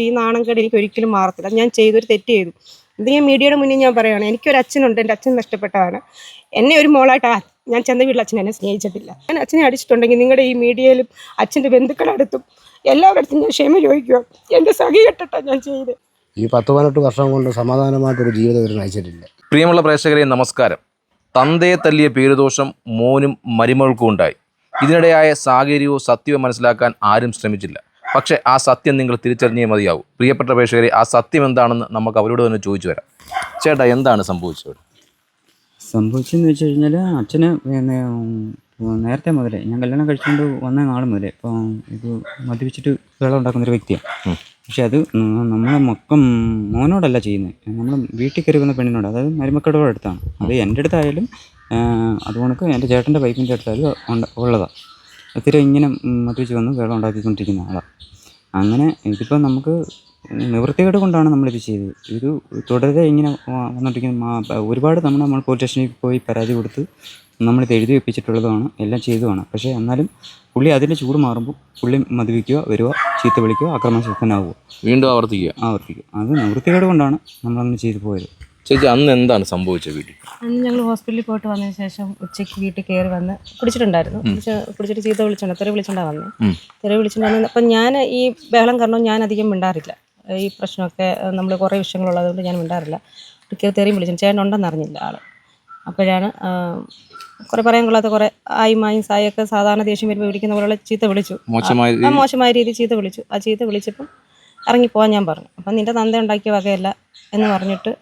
ഈ നാണംകേട് എനിക്ക് ഒരിക്കലും മാറത്തില്ല. ഞാൻ ചെയ്തൊരു തെറ്റ് ചെയ്തു. ഇത് ഞാൻ മീഡിയയുടെ മുന്നിൽ ഞാൻ പറയുകയാണ് എനിക്കൊരു അച്ഛനുണ്ട് എന്റെ അച്ഛൻ നഷ്ടപ്പെട്ടതാണ്. എന്നെ ഒരു മോളായിട്ട് ഞാൻ ചെന്ന വീട്ടിൽ അച്ഛൻ എന്നെ സ്നേഹിച്ചിട്ടില്ല. ഞാൻ അച്ഛനെ അടിച്ചിട്ടുണ്ടെങ്കിൽ നിങ്ങളുടെ ഈ മീഡിയയിലും അച്ഛന്റെ ബന്ധുക്കളടുത്തും എല്ലാവരുടെ അടുത്തും ഞാൻ ക്ഷമ ചോദിക്കുക എന്റെ സഖി കെട്ടിട്ടാണ് ഞാൻ ചെയ്ത്. ഈ പത്ത് പതിനെട്ട് വർഷം കൊണ്ട് സമാധാനമായിട്ടൊരു ജീവിതം ഇവർ നയിച്ചിട്ടില്ല. പ്രിയമുള്ള പ്രേക്ഷകരെ നമസ്കാരം. തന്തയെ തല്ലിയ പേരുദോഷം മോനും മരുമകൾക്കും ഉണ്ടായി. ഇതിനിടെയായ സാഹചര്യവും സത്യവും മനസ്സിലാക്കാൻ ആരും ശ്രമിച്ചില്ല. പക്ഷേ ആ സത്യം നിങ്ങൾ തിരിച്ചറിഞ്ഞേ മതിയാവും. പ്രിയപ്പെട്ട പ്രേക്ഷകരെ ആ സത്യം എന്താണെന്ന് നമുക്ക് അവരോട് തന്നെ ചോദിച്ചു വരാം. ചേട്ടാ എന്താണ് സംഭവിച്ചത്? സംഭവിച്ചെന്ന് വെച്ച് കഴിഞ്ഞാൽ അച്ഛന് പിന്നെ നേരത്തെ മുതലേ ഞാൻ കല്യാണം കഴിച്ചുകൊണ്ട് വന്ന നാൾ മുതലേ ഇപ്പോൾ ഇത് മദ്യപിച്ചിട്ട് വെള്ളം ഉണ്ടാക്കുന്ന ഒരു വ്യക്തിയാണ് പക്ഷെ അത് നമ്മളെ മക്കം മോനോടല്ല ചെയ്യുന്നത് നമ്മൾ വീട്ടിൽ കയറി വന്ന പെണ്ണിനോട് അതായത് മരുമക്കളുടെ അടുത്താണ്. അത് എന്റെ അടുത്തായാലും അതുകൊണ്ട് എന്റെ ചേട്ടന്റെ വൈഫിന്റെ അടുത്തായാലും ഉണ്ട്- ഉള്ളതാണ് ഒത്തിരി ഇങ്ങനെ മദ്യപിച്ച് വന്ന് വെള്ളം ഉണ്ടാക്കിക്കൊണ്ടിരിക്കുന്ന ആളാണ് അങ്ങനെ ഇതിപ്പോൾ നമുക്ക് നിവൃത്തികേട് കൊണ്ടാണ് നമ്മളിത് ചെയ്തത്. ഇത് തുടരെ ഇങ്ങനെ വന്നിട്ടിരിക്കുന്ന ഒരുപാട് തവണ നമ്മൾ പോലീസ് സ്റ്റേഷനിൽ പോയി പരാതി കൊടുത്ത് നമ്മളിത് എഴുതി വെപ്പിച്ചിട്ടുള്ളതാണ് എല്ലാം ചെയ്തതാണ്. പക്ഷേ എന്നാലും പുള്ളി അതിന്റെ ചൂട് മാറുമ്പോൾ പുള്ളി മദ്യപിക്കുക വരിക ചീത്ത വിളിക്കുക ആക്രമണശക്തനാവുക വീണ്ടും ആവർത്തിക്കുക. ആവർത്തിക്കുക അത് നിവൃത്തികേട് കൊണ്ടാണ് നമ്മളങ്ങനെ ചെയ്തു പോയത്. ചേച്ചി അന്ന് എന്താണ് സംഭവിച്ചത് വീട്ടിൽ? അന്ന് ഞങ്ങൾ ഹോസ്പിറ്റലിൽ പോയിട്ട് വന്നതിന് ശേഷം ഉച്ചയ്ക്ക് വീട്ടിൽ കയറി വന്ന് കുടിച്ചിട്ടുണ്ടായിരുന്നു. കുടിച്ച് കുടിച്ചിട്ട് ചീത്ത വിളിച്ചിട്ടുണ്ട് തെറി വിളിച്ചിട്ടാണ് വന്നത്. തെറി വിളിച്ചിട്ടുണ്ടായിരുന്നു അപ്പം ഞാൻ ഈ ബഹളം കാരണം ഞാൻ അധികം മിണ്ടാറില്ല. ഈ പ്രശ്നമൊക്കെ നമ്മൾ കുറേ വിഷയങ്ങളുള്ളതുകൊണ്ട് ഞാൻ മിണ്ടാറില്ല. ഒരിക്കൽ തെറിയും വിളിച്ചു ചേട്ടൻ ഉണ്ടെന്ന് അറിഞ്ഞില്ല ആൾ അപ്പോഴാണ് കുറേ പറയാൻ കൊള്ളാത്ത കുറേ ആയിമായും സായൊക്കെ സാധാരണ ദേഷ്യം വരുമ്പോൾ വിളിക്കുന്ന പോലുള്ള ചീത്ത വിളിച്ചു. മോശമായ രീതിയിൽ ചീത്ത വിളിച്ചു. ആ ചീത്ത വിളിച്ചപ്പം ഇറങ്ങിപ്പോവാൻ ഞാൻ പറഞ്ഞു. അപ്പം നിന്റെ തന്ത ഉണ്ടാക്കിയ വകയല്ല എന്ന് പറഞ്ഞിട്ട്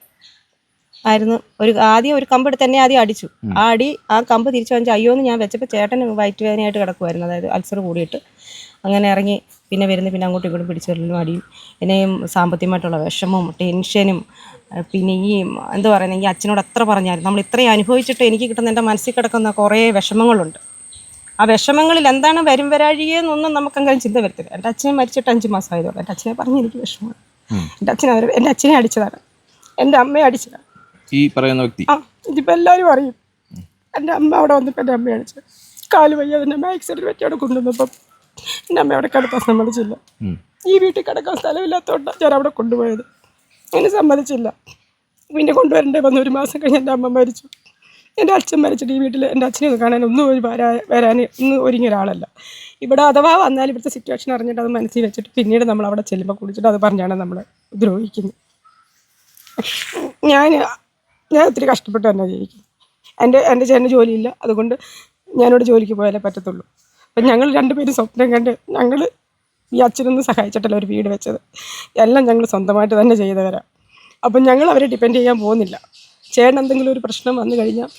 ആയിരുന്നു. ഒരു ആദ്യം ഒരു കമ്പ് എടുത്ത് തന്നെ ആദ്യം അടിച്ചു. ആ അടി ആ കമ്പ് തിരിച്ചു വന്നു അയ്യോ എന്ന് ഞാൻ വെച്ചപ്പോൾ ചേട്ടൻ വയറ്റുവേദനയായിട്ട് കിടക്കുമായിരുന്നു അതായത് അൾസർ കൂടിയിട്ട്. അങ്ങനെ ഇറങ്ങി പിന്നെ വരുന്ന പിന്നെ അങ്ങോട്ടും ഇങ്ങോട്ടും പിടിച്ചു വരുന്നു അടിയും. പിന്നെയും സാമ്പത്തികമായിട്ടുള്ള വിഷമവും ടെൻഷനും പിന്നെ ഈ എന്താ പറയുന്നത് ഈ അച്ഛനോട് എത്ര പറഞ്ഞാലും നമ്മൾ ഇത്രയും അനുഭവിച്ചിട്ട് എനിക്ക് കിട്ടുന്ന എന്റെ മനസ്സിൽ കിടക്കുന്ന കുറേ വിഷമങ്ങളുണ്ട്. ആ വിഷമങ്ങളിൽ എന്താണ് വരും വരാഴിയെന്നൊന്നും നമുക്കങ്ങനെ ചിന്ത വരത്തില്ല. എന്റെ അച്ഛനെ മരിച്ചിട്ട് അഞ്ച് മാസം ആയതുകൊണ്ട് എന്റെ അച്ഛനെ പറഞ്ഞ് എനിക്ക് വിഷമമാണ്. എന്റെ അച്ഛനെ അവർ എന്റെ അച്ഛനെ അടിച്ചതാണ്. എന്റെ അമ്മയെ അടിച്ചതാണ്. ഈ പറയുന്ന വ്യക്തി? ആ ഇതിപ്പോൾ എല്ലാവരും അറിയും. എന്റെ അമ്മ അവിടെ വന്നപ്പോൾ എന്റെ അമ്മ അടിച്ചു കാൽ വയ്യ എന്റെ അമ്മ ആക്സിഡന്റ് പറ്റി അവിടെ കൊണ്ടുവന്നപ്പം എന്റെ അമ്മ അവിടെ കിടക്കാൻ സമ്മതിച്ചില്ല. ഈ വീട്ടിൽ കിടക്കാൻ സ്ഥലമില്ലാത്തതുകൊണ്ടാണ് ഞാൻ അവിടെ കൊണ്ടുപോയത്. അങ്ങനെ സമ്മതിച്ചില്ല. പിന്നെ കൊണ്ടുവരണ്ടേ വന്ന ഒരു മാസം കഴിഞ്ഞ് എന്റെ അമ്മ മരിച്ചു. എന്റെ അച്ഛൻ മരിച്ചിട്ട് ഈ വീട്ടിൽ എന്റെ അച്ഛനെ ഒന്ന് കാണാൻ ഒന്നും ഒരു വരാ വരാൻ ഒന്നും ഒരുങ്ങിയ ഒരാളല്ല. ഇവിടെ അഥവാ വന്നാൽ ഇവിടുത്തെ സിറ്റുവേഷൻ അറിഞ്ഞിട്ട് അത് മനസ്സിൽ വെച്ചിട്ട് പിന്നീട് നമ്മൾ അവിടെ ചെല്ലുമ്പോൾ കുടിച്ചിട്ട് അത് പറഞ്ഞാണ് നമ്മൾ ദ്രോഹിക്കുന്നത്. ഞാൻ ഞാൻ ഒത്തിരി കഷ്ടപ്പെട്ട് തന്നെ ജീവിക്കും എന്റെ എന്റെ ചേട്ടന് ജോലിയില്ല. അതുകൊണ്ട് ഞാനിവിടെ ജോലിക്ക് പോയാലേ പറ്റത്തുള്ളൂ. അപ്പം ഞങ്ങൾ രണ്ടുപേരും സ്വപ്നം കണ്ട് ഞങ്ങൾ ഈ അച്ഛനൊന്ന് സഹായിച്ചിട്ടല്ല ഒരു വീട് വെച്ചത്. എല്ലാം ഞങ്ങൾ സ്വന്തമായിട്ട് തന്നെ ചെയ്തവരാണ് അപ്പം ഞങ്ങൾ അവരെ ഡിപ്പെൻഡ് ചെയ്യാൻ പോകുന്നില്ല. ചേട്ടൻ എന്തെങ്കിലും ഒരു പ്രശ്നം വന്നു കഴിഞ്ഞാൽ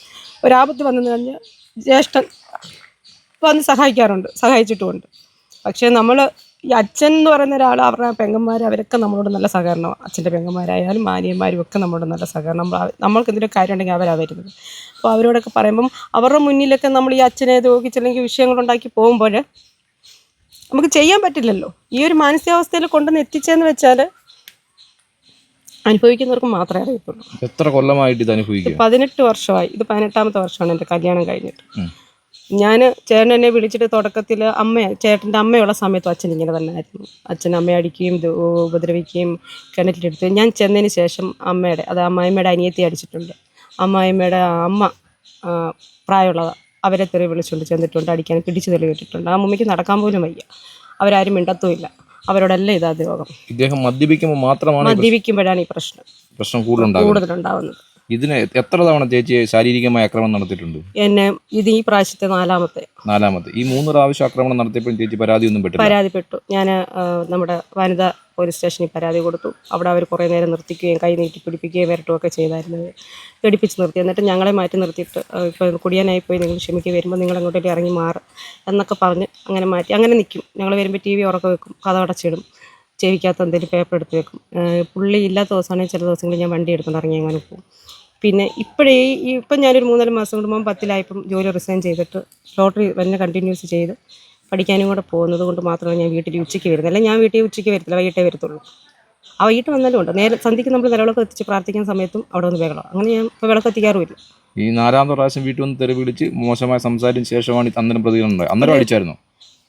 ഒരാപത്ത് വന്നു കഴിഞ്ഞാൽ ജ്യേഷ്ഠൻ വന്ന് സഹായിക്കാറുണ്ട് സഹായിച്ചിട്ടുമുണ്ട്. പക്ഷേ നമ്മൾ ഈ അച്ഛൻ എന്ന് പറയുന്ന ഒരാൾ അവരുടെ പെങ്ങന്മാർ അവരൊക്കെ നമ്മളോട് നല്ല സഹകരണമാണ് അച്ഛന്റെ പെങ്ങന്മാരായാലും മാനിയന്മാരും ഒക്കെ നമ്മളോട് നല്ല സഹകരണം നമ്മൾ നമ്മൾക്ക് എന്തെങ്കിലും കാര്യം ഉണ്ടെങ്കിൽ അവരാണ് വരുന്നത് അപ്പോൾ അവരോടൊക്കെ പറയുമ്പം അവരുടെ മുന്നിലൊക്കെ നമ്മൾ ഈ അച്ഛനെ ദ്രോഹിച്ചില്ലെങ്കിൽ വിഷയങ്ങളുണ്ടാക്കി പോകുമ്പോൾ നമുക്ക് ചെയ്യാൻ പറ്റില്ലല്ലോ. ഈ ഒരു മാനസികാവസ്ഥയിൽ കൊണ്ടുവന്ന് എത്തിച്ചതെന്ന് വെച്ചാൽ അനുഭവിക്കുന്നവർക്ക് മാത്രമേ അറിയത്തുള്ളൂ. എത്ര കൊല്ലമായിട്ട് ഇത് അനുഭവിക്കും പതിനെട്ട് വർഷമായി. ഇത് പതിനെട്ടാമത്തെ വർഷമാണ് എന്റെ കല്യാണം കഴിഞ്ഞിട്ട്. ഞാൻ ചേട്ടൻ എന്നെ വിളിച്ചിട്ട് തുടക്കത്തിൽ അമ്മ ചേട്ടന്റെ അമ്മയുള്ള സമയത്തും അച്ഛൻ ഇങ്ങനെ തന്നെ ആയിരുന്നു അച്ഛൻ അമ്മയെ അടിക്കുകയും ഉപദ്രവിക്കുകയും കിണറ്റിലെടുത്ത്. ഞാൻ ചെന്നതിന് ശേഷം അമ്മയുടെ അത് അമ്മായിമ്മയുടെ അനിയത്തി അടിച്ചിട്ടുണ്ട്. അമ്മായിമ്മയുടെ അമ്മ പ്രായമുള്ളതാണ് അവരെ തെറി വിളിച്ചുകൊണ്ട് ചെന്നിട്ടുണ്ട് അടിക്കാൻ പിടിച്ചു തെളി വിട്ടിട്ടുണ്ട് ആ മമ്മിക്ക് നടക്കാൻ പോലും വയ്യ. അവരാരും മിണ്ടത്തുമില്ല. അവരോടല്ല ഇതാ രോഗം ഇദ്ദേഹം മദ്യപിക്കുമ്പോൾ മാത്രമാണ് മദ്യപിക്കുമ്പോഴാണ് ഈ പ്രശ്നം. പ്രശ്നം കൂടുതലുണ്ടാകുന്നത്. കൂടുതലുണ്ടാവുന്നത്. ഇതിന് എത്ര തവണ ചേച്ചി ശാരീരികമായ ആക്രമണം നടത്തിയിട്ടുണ്ട്? എന്നെ ഇത് ഈ പ്രാവശ്യത്തെ നാലാമത്തെ. നാലാമത്തെ. ഈ മൂന്ന് പ്രാവശ്യം ആക്രമണം നടത്തിയപ്പോഴും ചേച്ചി പരാതിയൊന്നും പെട്ടില്ല? പരാതിപ്പെട്ടു. ഞാൻ നമ്മുടെ വനിതാ പോലീസ് സ്റ്റേഷനിൽ പരാതി കൊടുത്തു. അവിടെ അവർ കുറേ നേരം നിർത്തിക്കുകയും കൈ നീട്ടി പിടിപ്പിക്കുകയും വരട്ടുമൊക്കെ ചെയ്തായിരുന്നു. പേടിപ്പിച്ച് നിർത്തി. എന്നിട്ട് ഞങ്ങളെ മാറ്റി നിർത്തിയിട്ട് ഇപ്പോൾ കുടിയാനായി പോയി നിങ്ങൾ ക്ഷമിക്കുക വരുമ്പോൾ നിങ്ങൾ അങ്ങോട്ടേക്ക് ഇറങ്ങി മാറും എന്നൊക്കെ പറഞ്ഞ് അങ്ങനെ മാറ്റി. അങ്ങനെ നിൽക്കും ഞങ്ങൾ വരുമ്പോൾ ടി വി ഉറക്കം വെക്കും. കഥ അടച്ചിടും. ചെവിക്കകത്ത് എന്തെങ്കിലും പേപ്പർ എടുത്ത് വെക്കും. പുള്ളി ഇല്ലാത്ത ദിവസമാണെങ്കിൽ ചില ദിവസങ്ങളിൽ ഞാൻ വണ്ടി എടുത്തുകൊണ്ട് ഇറങ്ങി അങ്ങനെ പോകും പിന്നെ ഇപ്പോഴേ ഇപ്പം ഞാനൊരു മൂന്നാൽ മാസം കൂടുമ്പം പത്തിലായപ്പം ജോലി റിസൈൻ ചെയ്തിട്ട് ലോട്ടറി തന്നെ കണ്ടിന്യൂസ് ചെയ്ത് പഠിക്കാനും കൂടെ പോകുന്നത് കൊണ്ട് മാത്രമാണ് ഞാൻ വീട്ടിൽ ഉച്ചയ്ക്ക് വരുന്നത്. അല്ലെങ്കിൽ ഞാൻ വീട്ടിൽ ഉച്ചയ്ക്ക് വരത്തില്ല വൈകിട്ടേ വരത്തുള്ളൂ. ആ വൈകിട്ട് വന്നാലും ഉണ്ട്. നേരെ സന്ധ്യയ്ക്ക് നമ്മൾ നിലവിളക്ക് എത്തിച്ച് പ്രാർത്ഥിക്കുന്ന സമയത്തും അവിടെ ഒന്ന് വേഗം അങ്ങനെ ഞാൻ ഇപ്പോൾ വിളക്ക് എത്തിക്കാറുമില്ല. ഈ നാലാമത്തെ പ്രാവശ്യം വീട്ടിൽ വന്ന് തെറി വിളിച്ച് മോശമായ സംസാരത്തിന് ശേഷമാണ് അന്നേരം പ്രതികരണം ഉണ്ടായത്. അന്നേരം അടിച്ചായിരുന്നു?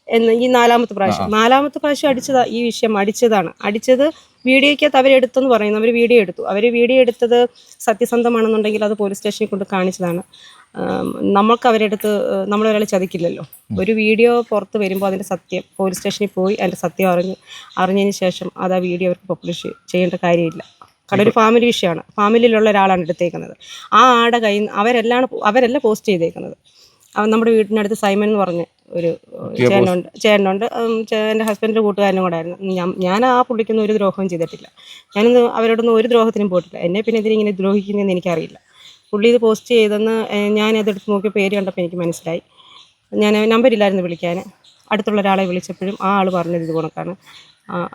എന്ന് ഈ നാലാമത്തെ പ്രാവശ്യം. നാലാമത്തെ പ്രാവശ്യം അടിച്ചതാ ഈ വിഷയം അടിച്ചതാണ്. അടിച്ചത് വീഡിയോയ്ക്കകത്ത് അവരെടുത്തെന്ന് പറയുന്നു. അവർ വീഡിയോ എടുത്തു. അവർ വീഡിയോ എടുത്തത് സത്യസന്ധമാണെന്നുണ്ടെങ്കിൽ അത് പോലീസ് സ്റ്റേഷനിൽ കൊണ്ട് കാണിച്ചതാണ്. നമ്മൾക്ക് അവരെടുത്ത് നമ്മളൊരാൾ ചതിക്കില്ലല്ലോ. ഒരു വീഡിയോ പുറത്ത് വരുമ്പോൾ അതിന്റെ സത്യം പോലീസ് സ്റ്റേഷനിൽ പോയി അതിന്റെ സത്യം അറിഞ്ഞ് അറിഞ്ഞതിന് ശേഷം അത് ആ വീഡിയോ അവർക്ക് പബ്ലിഷ് ചെയ്യേണ്ട കാര്യമില്ല. കാരണം ഒരു ഫാമിലി വിഷയമാണ്. ഫാമിലിയിലുള്ള ഒരാളാണ് എടുത്തേക്കുന്നത്. ആ ആടെ കയ്യിൽ അവരെല്ലാം അവരല്ല പോസ്റ്റ് ചെയ്തേക്കുന്നത്. അവൻ നമ്മുടെ വീടിനടുത്ത് സൈമൻ എന്ന് പറഞ്ഞ് ഒരു ചേട്ടനുണ്ട് ചേട്ടനുണ്ട്. എന്റെ ഹസ്ബൻഡിന്റെ കൂട്ടുകാരനും കൂടെ ആയിരുന്നു. ഞാൻ ഞാൻ ആ പുള്ളിക്കൊന്നും ഒരു ദ്രോഹവും ചെയ്തിട്ടില്ല. ഞാനൊന്നും അവരോടൊന്നും ഒരു ദ്രോഹത്തിനും പോയിട്ടില്ല. എന്നെ പിന്നെ ഇതിനിങ്ങനെ ദ്രോഹിക്കുന്നതെന്ന് എനിക്കറിയില്ല. പുള്ളി ഇത് പോസ്റ്റ് ചെയ്തെന്ന് ഞാൻ അതെടുത്ത് നോക്കിയ പേര് കണ്ടപ്പോൾ എനിക്ക് മനസ്സിലായി. ഞാൻ നമ്പരില്ലായിരുന്നു വിളിക്കാൻ. അടുത്തുള്ള ഒരാളെ വിളിച്ചപ്പോഴും ആ ആൾ പറഞ്ഞത് ഇത് കണക്കാണ്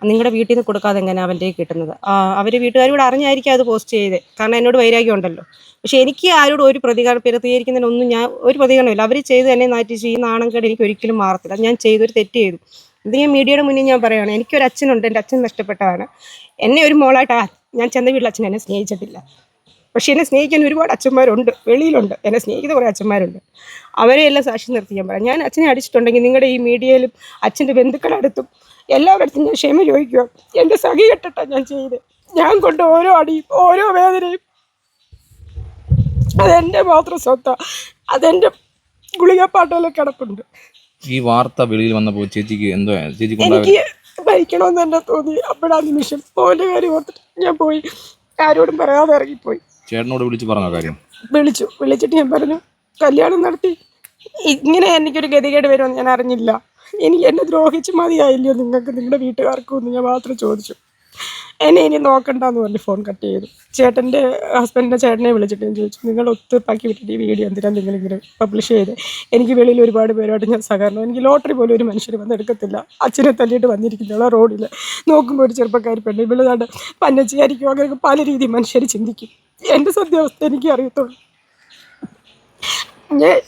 നിങ്ങളുടെ വീട്ടിൽ നിന്ന് കൊടുക്കാതെ എങ്ങനെ അവന്റെ കിട്ടുന്നത്? അവർ വീട്ടുകാരോട് അറിഞ്ഞായിരിക്കും അത് പോസ്റ്റ് ചെയ്തത് കാരണം എന്നോട് വൈരാഗ്യം ഉണ്ടല്ലോ. പക്ഷെ എനിക്ക് ആരോടും ഒരു പ്രതികരണം പ്രതികരിക്കുന്നതിനൊന്നും ഞാൻ ഒരു പ്രതികരണമില്ല അവർ ചെയ്ത് എന്നെ നാറ്റി ഈ നാണം കേട് എനിക്ക് ഒരിക്കലും മാറത്തില്ല. ഞാൻ ചെയ്തൊരു തെറ്റ് ചെയ്തു. ഇത് ഞാൻ മീഡിയയുടെ മുന്നിൽ ഞാൻ പറയുകയാണ് എനിക്കൊരു അച്ഛനുണ്ട്. എന്റെ അച്ഛൻ നഷ്ടപ്പെട്ടതാണ്. എന്നെ ഒരു മോളായിട്ട് ഞാൻ ചെന്ന വീട്ടിൽ അച്ഛൻ എന്നെ സ്നേഹിച്ചിട്ടില്ല. പക്ഷേ എന്നെ സ്നേഹിക്കാൻ ഒരുപാട് അച്ഛന്മാരുണ്ട്. വെളിയിലുണ്ട്. എന്നെ സ്നേഹിക്കുന്ന കുറേ അച്ഛന്മാരുണ്ട്. അവരെ എല്ലാം സാക്ഷി നിർത്തി ഞാൻ പറയാം. ഞാൻ അച്ഛനെ അടിച്ചിട്ടുണ്ടെങ്കിൽ നിങ്ങളുടെ ഈ മീഡിയയിലും അച്ഛന്റെ ബന്ധുക്കളടുത്തും എല്ലാവരുടെ ഞാൻ ക്ഷമ ചോദിക്കുക. എന്റെ സഖി കെട്ടിട്ടാണ് ഞാൻ ചെയ്ത്. ഞാൻ കൊണ്ട് ഓരോ അടിയും ഓരോ വേദനയും. അതെന്റെ മാത്രം സ്വത്ത. അതെന്റെ ഗുളികപ്പാട്ടയിലെ കിടപ്പുണ്ട്. ഈ വാർത്ത വെളിയിൽ വന്നപ്പോൾ ചേച്ചിക്ക് എന്തോ ചേച്ചി എനിക്ക് ഭരിക്കണമെന്ന് തന്നെ തോന്നി. അപ്പോഴാ നിമിഷം മോന്റെ കാര്യം ഓർത്തിട്ട് ഞാൻ പോയി. ആരോടും പറയാതെ ഇറങ്ങിപ്പോയി. ചേട്ടനോട് വിളിച്ചു പറഞ്ഞോ കാര്യം? വിളിച്ചു. വിളിച്ചിട്ട് ഞാൻ പറഞ്ഞു കല്യാണം നടത്തി. ഇങ്ങനെ എനിക്കൊരു ഗതികേട് വരുമെന്ന് ഞാൻ അറിഞ്ഞില്ല. എനിക്ക് എന്നെ ദ്രോഹിച്ച് മതിയായില്ലയോ നിങ്ങൾക്ക് നിങ്ങളുടെ വീട്ടുകാർക്കും എന്ന് ഞാൻ മാത്രം ചോദിച്ചു. എന്നെ ഇനി നോക്കണ്ടെന്ന് പറഞ്ഞ് ഫോൺ കട്ട് ചെയ്തു. ചേട്ടന്റെ ഹസ്ബൻഡിന്റെ ചേട്ടനെ വിളിച്ചിട്ട് ഞാൻ ചോദിച്ചു നിങ്ങൾ ഒത്തുപ്പാക്കി വിട്ടിട്ട് ഈ വീഡിയോ എന്തിനാണ് നിങ്ങളിങ്ങനെ പബ്ലിഷ് ചെയ്ത്? എനിക്ക് വെളിയിൽ ഒരുപാട് പേരുമായിട്ട് ഞാൻ സഹകരണം എനിക്ക് ലോട്ടറി പോലും ഒരു മനുഷ്യർ വന്ന് എടുക്കത്തില്ല. അച്ഛനെ തല്ലിയിട്ട് വന്നിരിക്കുന്നുള്ള റോഡിൽ നോക്കുമ്പോൾ ഒരു ചെറുപ്പക്കാരി പെണ്ണ് ഇവളാണ്ട് പന്നച്ചിയായിരിക്കും അങ്ങനെ പല രീതിയിൽ മനുഷ്യർ ചിന്തിക്കും. എന്റെ സത്യാവസ്ഥ എനിക്ക് അറിയത്തുള്ളൂ ഞാൻ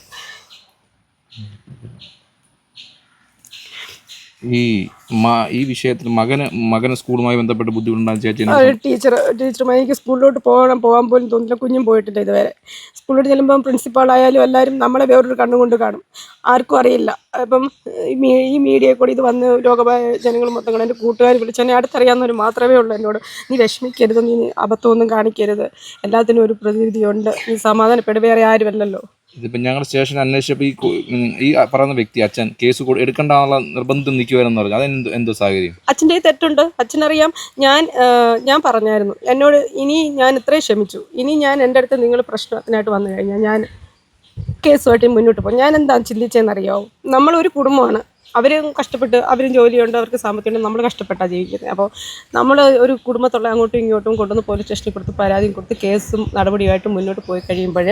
ഈ മാ ഈ വിഷയത്തിൽ മകന് മകന് സ്കൂളുമായി ബന്ധപ്പെട്ട് ബുദ്ധിമുട്ടുണ്ടാകും ചേച്ചി ടീച്ചർ ടീച്ചറുമായി എനിക്ക് സ്കൂളിലോട്ട് പോകണം പോകാൻ പോലും തോന്നില്ല. കുഞ്ഞും പോയിട്ടില്ല ഇതുവരെ. സ്കൂളിലോട്ട് ചെല്ലുമ്പം പ്രിൻസിപ്പാളായാലും എല്ലാവരും നമ്മളെ വേറൊരു കണ്ണുകൊണ്ട് കാണും. ആർക്കും അറിയില്ല. അപ്പം ഈ മീഡിയ കൂടി ഇത് വന്ന് ലോകമായ ജനങ്ങൾ മൊത്തം കാണും എന്റെ കൂട്ടുകാർ വിളിച്ചെന്നെ അടുത്തറിയാവുന്നവർ മാത്രമേ ഉള്ളൂ എന്നോട്. നീ വിഷമിക്കരുത് നീ അബദ്ധമൊന്നും കാണിക്കരുത്. എല്ലാത്തിനും ഒരു പ്രതിവിധിയുണ്ട്. നീ സമാധാനപ്പെടുവേറെ ആരുമല്ലല്ലോ. ഇതിപ്പോൾ ഞങ്ങൾ സ്റ്റേഷൻ അന്വേഷിച്ചപ്പോൾ ഈ ഈ പറയുന്ന വ്യക്തി അച്ഛൻ കേസ് എടുക്കേണ്ടെന്നുള്ള നിർബന്ധം നിൽക്കുവാരെന്ന് പറഞ്ഞു. അതെന്ത് എന്തോ സാഹചര്യം? അച്ഛന്റെ തെറ്റുണ്ട്. അച്ഛനറിയാം. ഞാൻ ഞാൻ പറഞ്ഞായിരുന്നു. എന്നോട് ഇനി ഞാൻ ഇത്രയും ക്ഷമിച്ചു. ഇനി ഞാൻ എന്റെ അടുത്ത് നിങ്ങൾ പ്രശ്നത്തിനായിട്ട് വന്നു കഴിഞ്ഞാൽ ഞാൻ കേസുമായിട്ട് മുന്നോട്ട് പോകും. ഞാൻ എന്താ ചിന്തിച്ചതെന്നറിയാവും നമ്മളൊരു കുടുംബമാണ്. അവരും കഷ്ടപ്പെട്ട് അവരും ജോലിയുണ്ട് അവർക്ക് സാമ്പത്തികമുണ്ട്. നമ്മൾ കഷ്ടപ്പെട്ടാണ് ജീവിക്കുന്നത്. അപ്പോൾ നമ്മൾ ഒരു കുടുംബത്തുള്ള അങ്ങോട്ടും ഇങ്ങോട്ടും കൊണ്ടുവന്ന് പോലീസ് സ്റ്റേഷനിൽ കൊടുത്ത് പരാതിയും കൊടുത്ത് കേസും നടപടിയുമായിട്ട് മുന്നോട്ട് പോയി കഴിയുമ്പോൾ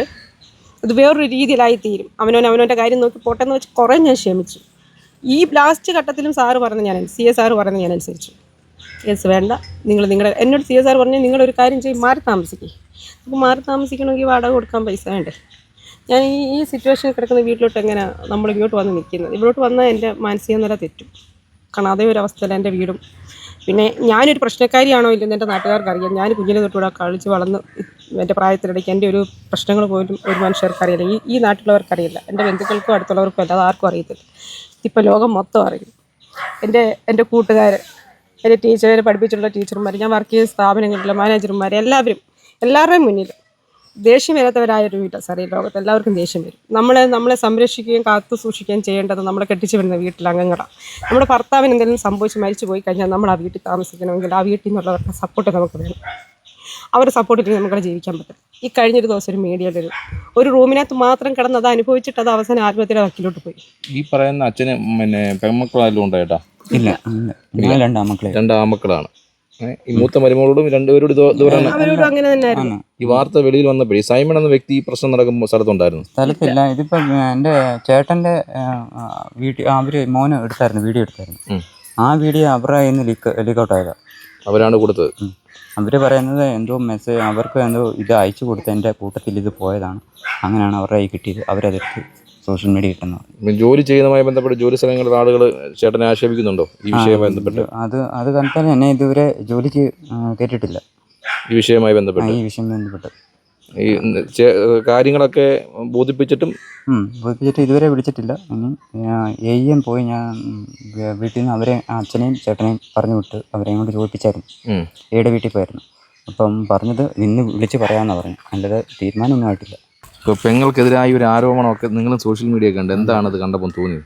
ഇത് വേറൊരു രീതിയിലായി തീരും അവനവൻ അവനവന്റെ കാര്യം നോക്കി പോട്ടെ എന്ന് വെച്ച് കുറേ ഞാൻ ക്ഷമിച്ചു. ഈ ലാസ്റ്റ് ഘട്ടത്തിലും സാറ് പറഞ്ഞ ഞാൻ സി എസ് സാറ് പറഞ്ഞ ഞാൻ അനുസരിച്ചു. യെസ് വേണ്ട. നിങ്ങൾ നിങ്ങളുടെ എന്നോട് സി എസ് സാർ പറഞ്ഞാൽ നിങ്ങളൊരു കാര്യം ചെയ്യും മാറി താമസിക്കേ. നമുക്ക് മാറി താമസിക്കണമെങ്കിൽ വാടക കൊടുക്കാൻ പൈസ വേണ്ടേ? ഞാൻ ഈ ഈ സിറ്റുവേഷനിൽ കിടക്കുന്ന വീട്ടിലോട്ട് എങ്ങനെ നമ്മൾ ഇങ്ങോട്ട് വന്ന് നിൽക്കുന്നത്? ഇവിടോട്ട് വന്നാൽ എന്റെ മാനസിക നില തെറ്റും. കാരണം അതേ ഒരു അവസ്ഥയിൽ എന്റെ വീടും. പിന്നെ ഞാനൊരു പ്രശ്നക്കാരിയാണോ ഇല്ലെന്ന് എന്റെ നാട്ടുകാർക്ക് അറിയാം ഞാൻ കുഞ്ഞിനെ തൊട്ടുകൂടെ കളിച്ച് വളർന്ന് എന്റെ പ്രായത്തിനിടയ്ക്ക് എന്റെ ഒരു പ്രശ്നങ്ങൾ പോലും ഒരു മനുഷ്യർക്ക് അറിയില്ല ഈ ഈ നാട്ടിലുള്ളവർക്ക് അറിയില്ല എന്റെ ബന്ധുക്കൾക്കും അടുത്തുള്ളവർക്കും അല്ലാതെ ആർക്കും അറിയത്തില്ല. ഇപ്പോൾ ലോകം മൊത്തം അറിയും. എന്റെ എന്റെ കൂട്ടുകാർ എന്റെ ടീച്ചറെ പഠിപ്പിച്ചിട്ടുള്ള ടീച്ചർമാർ ഞാൻ വർക്ക് ചെയ്ത സ്ഥാപനങ്ങളിലെ മാനേജർമാർ എല്ലാവരും എല്ലാവരുടെയും മുന്നിൽ ദേഷ്യം വരാത്തവരായ ഒരു വീട്ടാണ് സാർ ഈ ലോകത്ത് എല്ലാവർക്കും ദേഷ്യം വരും. നമ്മളെ നമ്മളെ സംരക്ഷിക്കുകയും കാത്തു സൂക്ഷിക്കുകയും ചെയ്യേണ്ടത് നമ്മളെ കെട്ടിച്ചു വരുന്ന വീട്ടിലെ അംഗങ്ങളാണ് നമ്മുടെ ഭർത്താവിന് എന്തെങ്കിലും സംഭവിച്ച് മരിച്ചു പോയി കഴിഞ്ഞാൽ നമ്മൾ ആ വീട്ടിൽ താമസിക്കണമെങ്കിൽ ആ വീട്ടിൽ നിന്നുള്ളവരുടെ സപ്പോർട്ട് നമുക്ക് വേണം. അവരുടെ സപ്പോർട്ടിൽ നമുക്ക് ജീവിക്കാൻ പറ്റും ഈ കഴിഞ്ഞൊരു ദിവസം ഒരു മീഡിയയിലൊരു ഒരു റൂമിനകത്ത് മാത്രം കിടന്ന് അത് അനുഭവിച്ചിട്ട് അത് അവസാനം ആത്മഹത്യയുടെ വക്കിലോട്ട് പോയി. ഈ പറയുന്ന അച്ഛന് പിന്നെ പെൺമക്കളായാലും ഉണ്ടായിട്ടാ ഇല്ല ഇല്ല. ഈ മൂത്ത മരുമകളോടും രണ്ടുപേരോട് അവരോടും അങ്ങനെ തന്നെയായിരുന്നു ഈ വാർത്ത വെളിയിൽ വന്നപ്പോഴേ സൈമൺ എന്ന വ്യക്തി ഈ പ്രശ്നം നടക്കുമ്പോൾ സ്ഥലത്തുണ്ടായിരുന്നു. സ്ഥലത്തില്ല. ഇതിപ്പം എന്റെ ചേട്ടന്റെ വീഡിയോ അവർ മോന് എടുത്തായിരുന്നു വീഡിയോ എടുത്തായിരുന്നു. ആ വീഡിയോ അവരുടെ കയ്യിൽ നിന്ന് ലീക്ക് ആയതാണ് അവരാണ് കൊടുത്തത്. അവർ പറയുന്നത് എന്തോ മെസ്സേജ് അവർക്ക് എന്തോ ഇത് അയച്ചു കൊടുത്തതിന്റെ കൂട്ടത്തിൽ ഇത് പോയതാണ്. അങ്ങനെയാണ് അവരുടെ കയ്യിൽ കിട്ടിയത്. അവരതെടുത്ത്. സോഷ്യൽ മീഡിയ കിട്ടുന്നത്. ജോലി ചെയ്യുന്നതുമായി ബന്ധപ്പെട്ട് ജോലി സ്ഥലങ്ങളിൽ ആളുകൾ ചേട്ടനെ ആക്ഷേപിക്കുന്നുണ്ടോ ഈ വിഷയവുമായി ബന്ധപ്പെട്ട്? അത് അത് കണ്ടാൽ എന്നെ ഇതുവരെ ജോലിക്ക് കേട്ടിട്ടില്ല. ഈ വിഷയവുമായി ബന്ധപ്പെട്ട്? ഈ വിഷയം ബന്ധപ്പെട്ട്. ഈ കാര്യങ്ങളൊക്കെ ബോധിപ്പിച്ചിട്ടും? ബോധിപ്പിച്ചിട്ട് ഇതുവരെ വിളിച്ചിട്ടില്ല ഇനി എയ്യം എം പോയി ഞാൻ വീട്ടിൽ നിന്ന് അവരെ അച്ഛനെയും ചേട്ടനെയും പറഞ്ഞു വിട്ട് അവരെയും കൊണ്ട് ചോദിപ്പിച്ചായിരുന്നു. ഏടെ എയുടെ വീട്ടിൽ പോയായിരുന്നു. അപ്പം പറഞ്ഞത് ഇന്ന് വിളിച്ച് പറയാമെന്നാണ് പറഞ്ഞു അല്ലാതെ തീരുമാനമൊന്നും ആയിട്ടില്ല. ഇപ്പോൾ പെങ്ങൾക്കെതിരായ ഒരു ആരോപണമൊക്കെ നിങ്ങൾ സോഷ്യൽ മീഡിയ കണ്ട് എന്താണ് അത് കണ്ടപ്പോൾ തോന്നിയത്?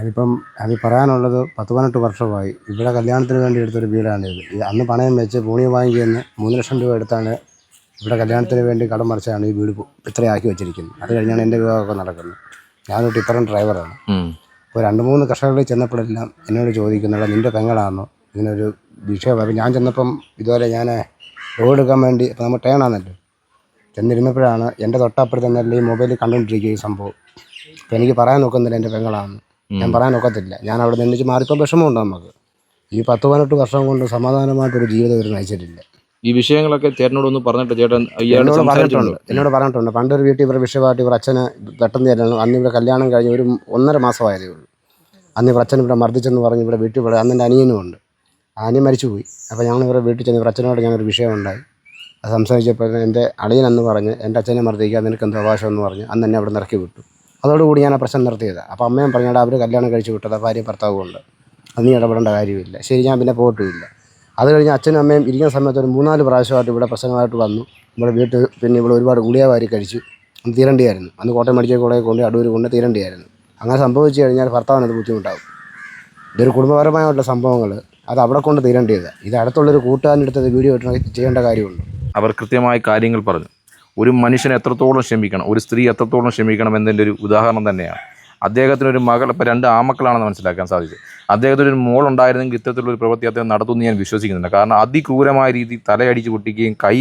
അതിപ്പം അത് പറയാനുള്ളത് പത്ത് പതിനെട്ട് വർഷമായി. ഇവിടെ കല്യാണത്തിന് വേണ്ടി എടുത്തൊരു വീടാണിത് ഇത്. അന്ന് പണയം വെച്ച് പൂണിയ വാങ്ങി എന്ന് മൂന്ന് ലക്ഷം രൂപ എടുത്താണ് ഇവിടെ കല്യാണത്തിന് വേണ്ടി കടം മറിച്ചാണ് ഈ വീട് ഇത്രയാക്കി വെച്ചിരിക്കുന്നത്. അത് കഴിഞ്ഞാണ് എന്റെ വിവാഹമൊക്കെ നടക്കുന്നത്. ഞാനൊരു ടിപ്പറും ഡ്രൈവറാണ്. അപ്പോൾ രണ്ട് മൂന്ന് കർഷകരിൽ ചെന്നപ്പോഴെല്ലാം എന്നോട് ചോദിക്കുന്നുള്ള നിന്റെ പെങ്ങളാണോ ഇങ്ങനൊരു വിഷയം അപ്പം ഞാൻ ചെന്നപ്പം ഇതുപോലെ ഞാൻ റോഡ് എടുക്കാൻ വേണ്ടി ഇപ്പോൾ നമ്മൾ ടേണാണല്ലോ ചെന്നിരുന്നപ്പോഴാണ് എന്റെ തൊട്ടപ്പുറത്ത് തന്നെ ഈ മൊബൈലിൽ കണ്ടുകൊണ്ടിരിക്കുക ഈ സംഭവം. അപ്പം എനിക്ക് പറയാൻ നോക്കുന്നില്ല എന്റെ പെങ്ങളാണ്. ഞാൻ പറയാൻ നോക്കത്തില്ല. ഞാൻ അവിടെ നിന്ന് മാറിപ്പോൾ വിഷമമുണ്ട് നമുക്ക്. ഈ പത്ത് പതിനെട്ട് വർഷം കൊണ്ട് സമാധാനമായിട്ടൊരു ജീവിതം ഇവർ നയിച്ചിട്ടില്ല. ഈ വിഷയങ്ങളൊക്കെ ചേട്ടനോടൊന്ന് പറഞ്ഞിട്ട് ചേട്ടൻ എന്നോട് പറഞ്ഞിട്ടുണ്ട്. എന്നോട് പറഞ്ഞിട്ടുണ്ട്. പണ്ടൊരു വീട്ടിൽ ഇവരുടെ വിഷയമായിട്ട് ഇവർ അച്ഛനെ പെട്ടെന്ന് തരണം അന്ന് ഇവിടെ കല്യാണം കഴിഞ്ഞ് ഒരു ഒന്നര മാസമായതേ ഉള്ളൂ. അന്ന് ഇവർ അച്ഛൻ ഇവിടെ മർദ്ദിച്ചെന്ന് പറഞ്ഞ് ഇവിടെ വീട്ടിൽ ഇവിടെ അന്ന് എന്റെ അനിയനും ഉണ്ട്. ആ അനിയൻ മരിച്ചുപോയി. അപ്പോൾ ഞങ്ങൾ ഇവരുടെ വീട്ടിൽ ചെന്ന് ഇവർ അച്ഛനോട് ഞാനൊരു വിഷയം ഉണ്ടായി. അത് സംസാരിച്ചപ്പോൾ എന്റെ അളിയൻ എന്ന് പറഞ്ഞ് എന്റെ അച്ഛനെ മർദ്ദിക്കുക നിനക്ക് എന്തോ അവകാശം എന്ന് പറഞ്ഞ് അന്ന് തന്നെ അവിടെ നിന്ന് ഇറക്കി വിട്ടു. അതോടുകൂടി ഞാൻ ആ പ്രശ്നം നിർത്തിയത്. അപ്പോൾ അമ്മയും പറഞ്ഞാൽ അവർ കല്യാണം കഴിച്ച് വിട്ടത് ഭാര്യ ഭർത്താവും ഉണ്ട്. അത് നീ ഇടപെടേണ്ട കാര്യമില്ല. ശരി ഞാൻ പിന്നെ പോയിട്ടുമില്ല അത് കഴിഞ്ഞ് അച്ഛനും അമ്മയും ഇരിക്കുന്ന സമയത്ത് ഒരു മൂന്നാൽ പ്രാവശ്യമായിട്ട് ഇവിടെ പ്രശ്നമായിട്ട് വന്നു. ഇവിടെ വീട്ടിൽ പിന്നെ ഇവിടെ ഒരുപാട് ഗുളിക വാരി കഴിച്ചു. അന്ന് തീരണ്ടിയായിരുന്നു. അന്ന് കോട്ടയം മെഡിക്കൽ കോളേജ് കൊണ്ട് അടൂർ കൊണ്ട് തീരണ്ടിയായിരുന്നു. അങ്ങനെ സംഭവിച്ചു കഴിഞ്ഞാൽ ഭർത്താവിനത് ബുദ്ധിമുട്ടാകും ഇതൊരു കുടുംബപരമായിട്ടുള്ള സംഭവങ്ങൾ അത് അവിടെ കൊണ്ട് തീരേണ്ടത് ഇത് അടുത്തുള്ളൊരു കൂട്ടുകാരന്റെ അടുത്തത് വീഡിയോ ചെയ്യേണ്ട കാര്യമുണ്ട്. അവർ കൃത്യമായ കാര്യങ്ങൾ പറഞ്ഞു. ഒരു മനുഷ്യൻ എത്രത്തോളം ക്ഷമിക്കണം ഒരു സ്ത്രീ എത്രത്തോളം ക്ഷമിക്കണം എന്നതിന്റെ ഒരു ഉദാഹരണം തന്നെയാണ്. അദ്ദേഹത്തിന് ഒരു മകൾ ഇപ്പോൾ രണ്ട് ആമക്കളാണെന്ന് മനസ്സിലാക്കാൻ സാധിച്ചു. അദ്ദേഹത്തിന് ഒരു മോൾ ഉണ്ടായിരുന്നെങ്കിൽ ഇത്തരത്തിലുള്ള പ്രവൃത്തി അദ്ദേഹം നടത്തുമെന്ന് ഞാൻ വിശ്വസിക്കുന്നില്ല. കാരണം അതിക്രൂരമായ രീതിയിൽ തലയടിച്ച് പൊട്ടിക്കുകയും കൈ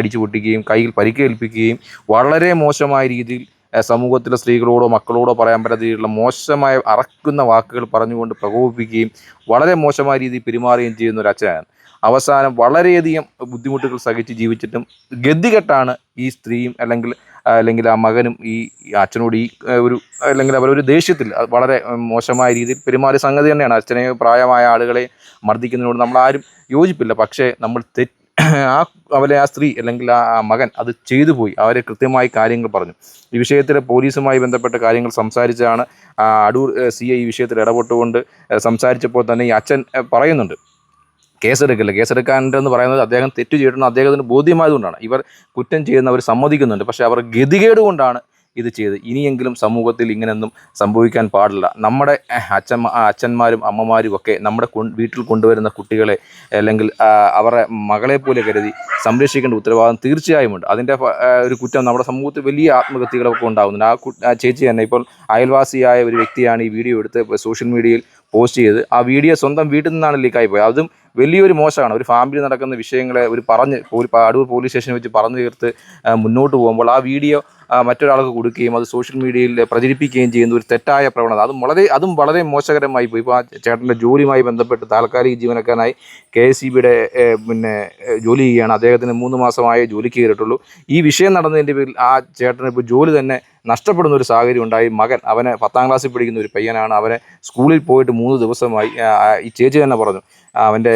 അടിച്ച് പൊട്ടിക്കുകയും കൈയിൽ പരിക്കേൽപ്പിക്കുകയും വളരെ മോശമായ രീതിയിൽ സമൂഹത്തിലെ സ്ത്രീകളോടോ മക്കളോടോ പറയാൻ പറ്റാത്ത രീതിയിലുള്ള മോശമായ അറക്കുന്ന വാക്കുകൾ പറഞ്ഞുകൊണ്ട് പ്രകോപിപ്പിക്കുകയും വളരെ മോശമായ രീതിയിൽ പെരുമാറുകയും ചെയ്യുന്ന ഒരു അച്ഛനാണ്. അവസാനം വളരെയധികം ബുദ്ധിമുട്ടുകൾ സഹിച്ച് ജീവിച്ചിട്ടും ഗതികെട്ടാണ് ഈ സ്ത്രീയും അല്ലെങ്കിൽ അല്ലെങ്കിൽ ആ മകനും ഈ അച്ഛനോട് ഈ ഒരു അല്ലെങ്കിൽ അവരൊരു ദേഷ്യത്തിൽ വളരെ മോശമായ രീതിയിൽ പെരുമാറിയ സംഗതി തന്നെയാണ്. അച്ഛനെ പ്രായമായ ആളുകളെ മർദ്ദിക്കുന്നതിനോട് നമ്മൾ ആരും യോജിപ്പില്ല. പക്ഷേ നമ്മൾ തെറ്റ് ആ അവരെ ആ സ്ത്രീ അല്ലെങ്കിൽ ആ മകൻ അത് ചെയ്തു പോയി. അവരെ കൃത്യമായി കാര്യങ്ങൾ പറഞ്ഞു. ഈ വിഷയത്തിൽ പോലീസുമായി ബന്ധപ്പെട്ട കാര്യങ്ങൾ സംസാരിച്ചാണ് അടൂർ സി ഐ ഈ വിഷയത്തിൽ ഇടപെട്ടുകൊണ്ട് സംസാരിച്ചപ്പോൾ തന്നെ ഈ അച്ഛൻ പറയുന്നുണ്ട്. കേസെടുക്കില്ല കേസെടുക്കാനെന്ന് പറയുന്നത് അദ്ദേഹം തെറ്റ് ചെയ്തിട്ടുണ്ട് അദ്ദേഹത്തിന് ബോധ്യമായതുകൊണ്ടാണ്. ഇവർ കുറ്റം ചെയ്യുന്നവർ സമ്മതിക്കുന്നുണ്ട്. പക്ഷേ അവർ ഗതികേട് കൊണ്ടാണ് ഇത് ചെയ്ത് ഇനിയെങ്കിലും സമൂഹത്തിൽ ഇങ്ങനെയൊന്നും സംഭവിക്കാൻ പാടില്ല. നമ്മുടെ അച്ഛന്മാ അച്ഛന്മാരും അമ്മമാരും ഒക്കെ നമ്മുടെ വീട്ടിൽ കൊണ്ടുവരുന്ന കുട്ടികളെ അല്ലെങ്കിൽ അവരുടെ മകളെ പോലെ കരുതി സംരക്ഷിക്കേണ്ട ഉത്തരവാദിത്വം തീർച്ചയായും ഉണ്ട്. അതിന്റെ ഒരു കുറ്റം നമ്മുടെ സമൂഹത്തിൽ വലിയ ആത്മഗതികളൊക്കെ ഉണ്ടാകുന്നുണ്ട്. ആ ആ ചേച്ചി തന്നെ ഇപ്പോൾ അയൽവാസിയായ ഒരു വ്യക്തിയാണ് ഈ വീഡിയോ എടുത്ത് സോഷ്യൽ മീഡിയയിൽ പോസ്റ്റ് ചെയ്ത് ആ വീഡിയോ സ്വന്തം വീട്ടിൽ നിന്നാണ് ലീക്കായി പോയത്. അതും വലിയൊരു മോശമാണ്. ഒരു ഫാമിലി നടക്കുന്ന വിഷയങ്ങളെ ഒരു പറഞ്ഞ് അടൂർ പോലീസ് സ്റ്റേഷനിൽ വെച്ച് പറഞ്ഞു തീർത്ത് മുന്നോട്ട് പോകുമ്പോൾ ആ വീഡിയോ മറ്റൊരാൾക്ക് കൊടുക്കുകയും അത് സോഷ്യൽ മീഡിയയിൽ പ്രചരിപ്പിക്കുകയും ചെയ്യുന്ന ഒരു തെറ്റായ പ്രവണത. അതും വളരെ അതും വളരെ മോശകരമായി പോയി. ഇപ്പോൾ ആ ചേട്ടന്റെ ജോലിയുമായി ബന്ധപ്പെട്ട് താൽക്കാലിക ജീവനക്കാരനായി കെ എസ് ബിയുടെ പിന്നെ ജോലി ചെയ്യുകയാണ്. അദ്ദേഹത്തിന് മൂന്ന് മാസമായേ ജോലിക്ക് കയറിയിട്ടുള്ളൂ. ഈ വിഷയം നടന്നതിന്റെ പേരിൽ ആ ചേട്ടന് ഇപ്പോൾ ജോലി തന്നെ നഷ്ടപ്പെടുന്ന ഒരു സാഹചര്യം ഉണ്ടായി. മകൻ അവനെ പത്താം ക്ലാസ്സിൽ പഠിക്കുന്ന ഒരു പയ്യനാണ്. അവനെ സ്കൂളിൽ പോയിട്ട് മൂന്ന് ദിവസമായി ഈ ചേച്ചി തന്നെ പറഞ്ഞു. അവന്റെ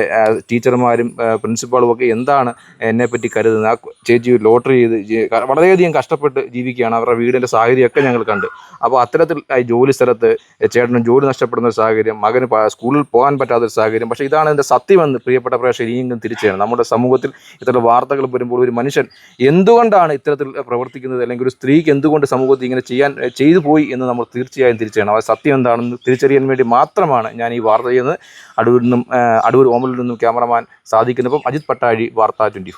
ടീച്ചർമാരും പ്രിൻസിപ്പാളും ഒക്കെ എന്താണ് എന്നെപ്പറ്റി കരുതുന്നത്? ആ ചേച്ചി ലോട്ടറി ചെയ്ത് വളരെയധികം കഷ്ടപ്പെട്ട് ജീവിക്കുകയാണ്. അവരുടെ വീടിന്റെ സാഹചര്യമൊക്കെ ഞങ്ങൾ കണ്ട്. അപ്പോൾ അത്തരത്തിൽ ജോലി സ്ഥലത്ത് ചേട്ടനും ജോലി നഷ്ടപ്പെടുന്ന ഒരു സാഹചര്യം മകന് സ്കൂളിൽ പോകാൻ പറ്റാത്തൊരു സാഹചര്യം പക്ഷേ ഇതാണ് ഇതിന്റെ സത്യമെന്ന് പ്രിയപ്പെട്ട പ്രേക്ഷകർ ഇനിയും തിരിച്ചറിയണം. നമ്മുടെ സമൂഹത്തിൽ ഇത്തരം വാർത്തകൾ വരുമ്പോൾ ഒരു മനുഷ്യൻ എന്തുകൊണ്ടാണ് ഇത്തരത്തിൽ പ്രവർത്തിക്കുന്നത്? അല്ലെങ്കിൽ ഒരു സ്ത്രീക്ക് എന്തുകൊണ്ട് സമൂഹത്തിൽ ഇങ്ങനെ ചെയ്യാൻ ചെയ്തു പോയി എന്ന് നമ്മൾ തീർച്ചയായും തിരിച്ചറിയണം. അത് സത്യം എന്താണെന്ന് തിരിച്ചറിയാൻ വേണ്ടി മാത്രമാണ് ഞാൻ ഈ വാർത്ത ചെയ്യുന്നത്. അടൂരിൽ നിന്നും അടൂർ ഓമലിൽ നിന്നും ക്യാമറമാൻ സാധിക്കുന്നപ്പം അജിത് പട്ടാഴി വാർത്ത ട്വന്റി